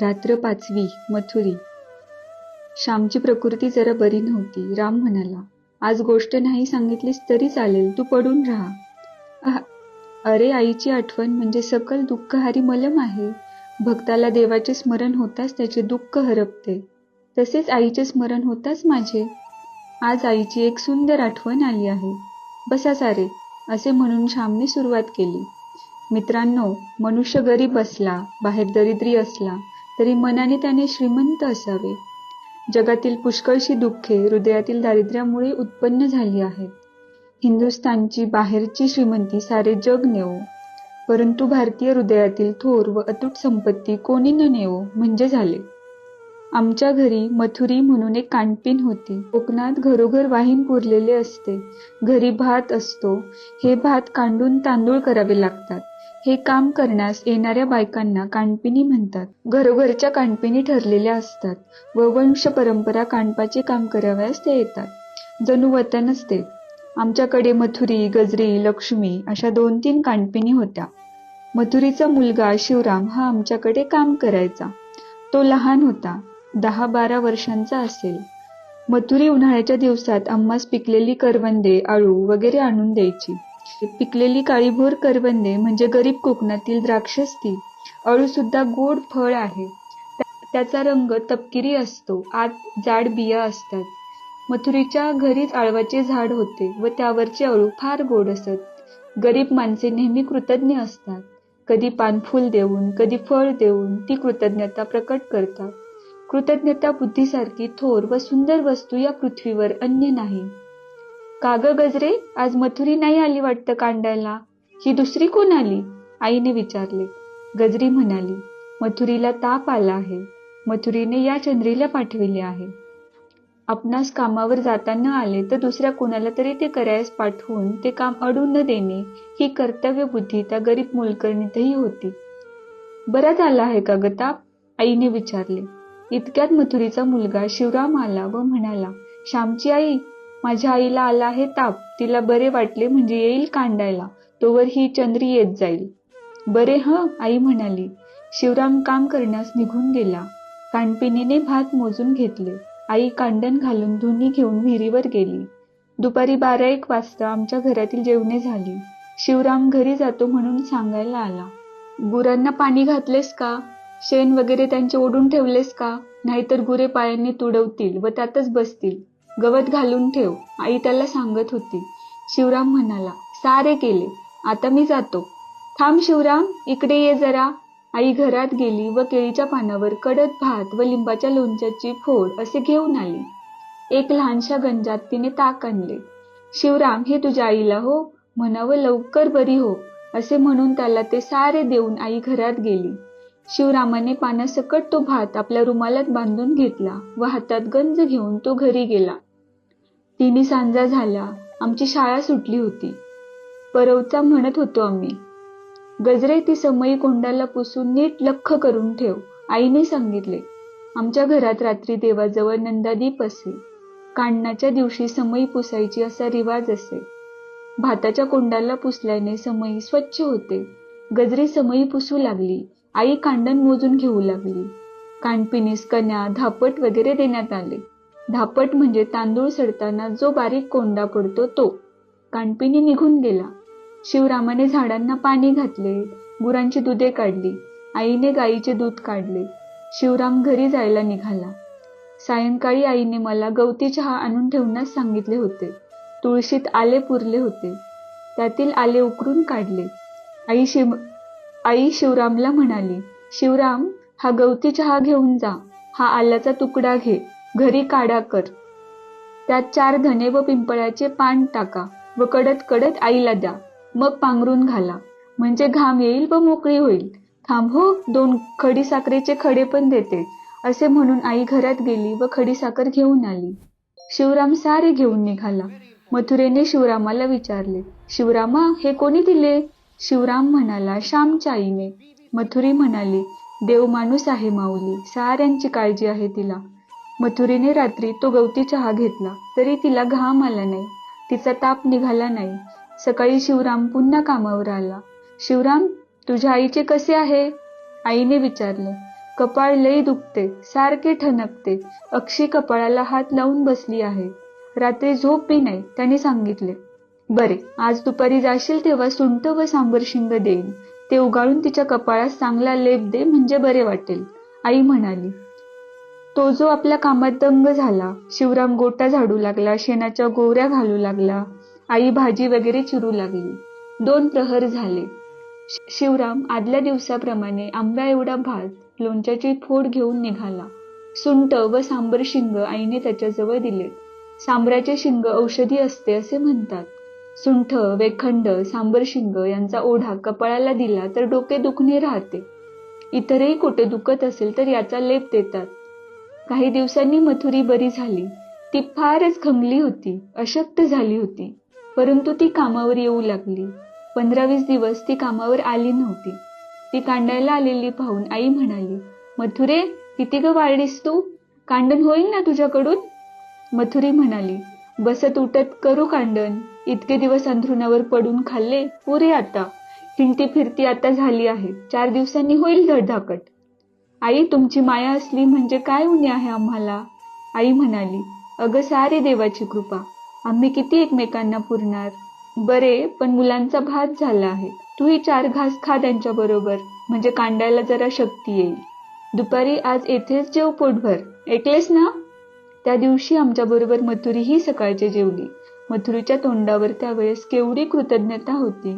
रात्र पाचवी मथुरी. श्यामची प्रकृती जरा बरी नव्हती राम म्हणाला आज गोष्ट नाही सांगितलीस तरी चालेल तू पडून राहा. अरे आईची आठवण म्हणजे सकल दुःखहारी मलम आहे. भक्ताला देवाचे स्मरण होताच त्याचे दुःख हरपते. तसेच आईचे स्मरण होताच माझे. आज आईची एक सुंदर आठवण आली आहे. बसा सारे असे म्हणून श्यामने सुरुवात केली. मित्रांनो मनुष्य गरीब असला बाहेर दरिद्री असला तरी मनाने त्याने श्रीमंत असावे. जगातील पुष्कळशी दुःखे हृदयातील दारिद्र्यामुळे उत्पन्न झाली आहेत. हिंदुस्थानची बाहेरची श्रीमंती सारे जग नेवो. परंतु भारतीय हृदयातील थोर व अतूट संपत्ती कोणी न नेवो म्हणजे झाले. आमच्या घरी मथुरी म्हणून एक कानपिन होती. कोकणात घरोघर वाहीन पुरलेले असते. घरी भात असतो. हे भात कांडून तांदूळ करावे लागतात. हे काम करण्यास येणाऱ्या बायकांना कानपिनी म्हणतात. घरोघरच्या कानपिनी ठरलेल्या असतात. व वंश परंपरा कानपाचे काम कराव्यास ते येतात. जणू वतन असते. आमच्याकडे मथुरी गजरी लक्ष्मी अशा दोन तीन कानपिनी होत्या. मथुरीचा मुलगा शिवराम हा आमच्याकडे काम करायचा. तो लहान होता. दहा बारा वर्षांचा असेल. मथुरी उन्हाळ्याच्या दिवसात आम्हास पिकलेली करवंदे आळू वगैरे आणून द्यायची. पिकलेली काळीभोर करवंदे म्हणजे गरीब कोकणातील द्राक्षस ती अळू सुद्धा गोड फळ आहे. त्याचा रंग तपकिरी असतो आत जाड बिया असतात. मथुरीच्या घरीच आळवाचे झाड होते व त्यावरचे अळू फार गोड असत. गरीब माणसे नेहमी कृतज्ञ असतात. कधी पानफूल देऊन कधी फळ देऊन ती कृतज्ञता प्रकट करतात. कृतज्ञता बुद्धीसारखी थोर व सुंदर वस्तू या पृथ्वीवर अन्य नाही. काग गजरे आज मथुरी नाही आली वाटतं कांडायला. ही दुसरी कोण आली? आईने विचारले. गजरी म्हणाली मथुरीला ताप आला आहे. मथुरीने या चंद्रीला पाठविले आहे. आपणास कामावर जाताना आले तर दुसऱ्या कोणाला तरी ते करायस पाठवून ते काम अडून न देणे ही कर्तव्य बुद्धी त्या गरीब मोलकरणीतही होती. बराच आला आहे का गताप ताप? आईने विचारले. इतक्यात मथुरीचा मुलगा शिवराम आला व म्हणाला श्यामची आई माझ्या आईला आला आहे ताप. तिला बरे वाटले म्हणजे येईल कांडायला. तोवर ही चंद्री येत जाईल. बरे ह आई म्हणाली. शिवराम काम करण्यास निघून गेला. कानपिणीने भात मोजून घेतले. आई कांडण घालून धुनी घेऊन विहिरीवर गेली. दुपारी बारा एक वाजता आमच्या घरातील जेवणे झाली. शिवराम घरी जातो म्हणून सांगायला आला गुरांना पाणी घातलेस का? शेण वगैरे त्यांचे ओढून ठेवलेस का? नाहीतर गुरे पायांनी तुडवतील व त्यातच बसतील. गवत घालून ठेव आई त्याला सांगत होती. शिवराम म्हणाला सारे केले आता मी जातो. थांब शिवराम इकडे ये जरा. आई घरात गेली व केळीच्या पानावर कडक भात व लिंबाच्या लोणच्याची फोड असे घेऊन आली. एक लहानशा गंजात तिने ताक आणले. शिवराम हे तुझ्या आईला हो म्हणावं लवकर बरी हो असे म्हणून त्याला ते सारे देऊन आई घरात गेली. शिवरामाने पानासकट तो भात आपल्या रुमालात बांधून घेतला व हातात गंज घेऊन तो घरी गेला. तिन्ही सांजा झाल्या. आमची शाळा सुटली होती. परवचा म्हणत होतो आम्ही गजरे ती समयी कोंडाला पुसून नीट लख करून ठेव. आईने सांगितले आमच्या घरात रात्री देवाजवळ नंदादीप असे. कांडणाच्या दिवशी समई पुसायची असा रिवाज असे. भाताच्या कोंडाला पुसल्याने समई स्वच्छ होते. गजरे समई पुसू लागली. आई कांडण मोजून घेऊ लागली. कानपिनीस कन्या धापट वगैरे देण्यात आले. धापट म्हणजे तांदूळ सडताना जो बारीक कोंडा पडतो तो. कानपिनी निघून गेला. शिवरामाने झाडांना पाणी घातले गुरांची दुधे काढली आईने गाईचे दूध काढले. शिवराम घरी जायला निघाला. सायंकाळी आईने मला गवती चहा आणून ठेवण्यास सांगितले होते. तुळशीत आले पुरले होते. त्यातील आले उकरून काढले. आई शिव आई शिवरामला म्हणाली शिवराम हा गवती चहा घेऊन जा. हा आल्याचा तुकडा घे. घरी काढा कर. त्यात चार धने व पिंपळाचे पान टाका व कडत कडत आईला द्या. मग पांघरून घाला. म्हणजे घाम येईल व मोकळी होईल. थांब हो दोन खडी साखरेचे खडे पण देते. असे म्हणून आई घरात गेली व खडी साखर घेऊन आली. शिवराम सारे घेऊन निघाला. मथुरेने शिवरामाला विचारले शिवरामा हे कोणी दिले? शिवराम म्हणाला श्यामच्या आईने मथुरी म्हणाली देव माणूस आहे माऊली साऱ्यांची काळजी आहे तिला. मथुरीने रात्री तो गवती चहा घेतला तरी तिला घाम आला नाही तिचा ताप निघाला नाही. सकाळी शिवराम पुन्हा कामावर आला. शिवराम तुझ्या आईचे कसे आहे? आईने विचारले. कपाळ लई दुखते सारखे ठणकते. अक्षी कपाळाला हात लावून बसली आहे. रात्री झोप बी नाही त्याने सांगितले. बरे आज दुपारी जाशील तेव्हा सुंट व सांबर शिंग देईन ते उगाळून तिच्या कपाळास चांगला लेप दे म्हणजे बरे वाटेल आई म्हणाली. तो जो आपल्या कामात दंग झाला शिवराम गोटा झाडू लागला शेणाच्या गोवऱ्या घालू लागला आई भाजी वगैरे चिरू लागली. दोन प्रहर झाले. शिवराम आदल्या दिवसाप्रमाणे आंब्या एवढा भात लोणच्याची फोड घेऊन निघाला. सुंट व सांबर शिंग आईने त्याच्याजवळ दिले. सांबराचे शिंग औषधी असते असे म्हणतात. सुंठ वेखंड सांबरशिंग यांचा ओढा कपाळाला दिला तर डोके दुखणे राहते. इतरही कुठे दुखत असेल तर याचा लेप देतात. काही दिवसांनी मथुरी बरी झाली. ती फारच खमली होती अशक्त झाली होती. परंतु ती कामावर येऊ लागली. पंधरा वीस दिवस ती कामावर आली नव्हती. ती कांडायला आलेली पाहून आई म्हणाली मथुरे किती ग वाढलीस तू? कांडण होईल ना तुझ्याकडून? मथुरी म्हणाली बसत उठत करू कांडण. इतके दिवस अंथरुणावर पडून खाल्ले पुरे आता. हिंडती फिरती आता झाली आहे. चार दिवसांनी होईल धडधाकट. आई तुमची माया असली म्हणजे काय उणे आहे आम्हाला? आई म्हणाली अगं सारे देवाची कृपा. आम्ही किती एकमेकांना पुरणार? बरे पण मुलांचा भात झाला आहे. तूही चार घास खा त्यांच्या बरोबर. म्हणजे कांडायला जरा शक्ती येईल. दुपारी आज येथेच जेव पोटभर. ऐकलेस ना? त्या दिवशी आमच्याबरोबर मथुरीही सकाळचे जेवली. मथुरीच्या तोंडावर त्यावेळेस केवढी कृतज्ञता होती.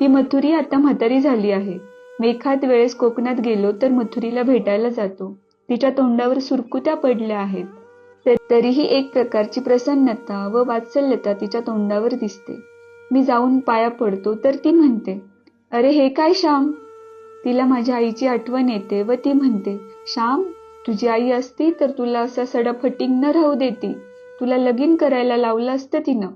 ती मथुरी आता म्हातारी झाली आहे. मी एखाद वेळेस कोकणात गेलो तर मथुरीला भेटायला जातो. तिच्या तोंडावर सुरकुत्या पडल्या आहेत. तर तरीही एक प्रकारची प्रसन्नता व वात्सल्यता तिच्या तोंडावर दिसते. मी जाऊन पाया पडतो तर ती म्हणते अरे हे काय श्याम? तिला माझ्या आईची आठवण येते व ती म्हणते श्याम तुझी आई असती तर तुला असा सडाफटिंग न राहू देती. तुला लगीन करायला लावलं असतं तिनं.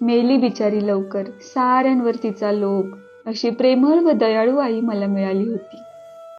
मेली बिचारी लवकर साऱ्यांवर तिचा लोभ. अशी प्रेमळ व दयाळू आई मला मिळाली होती.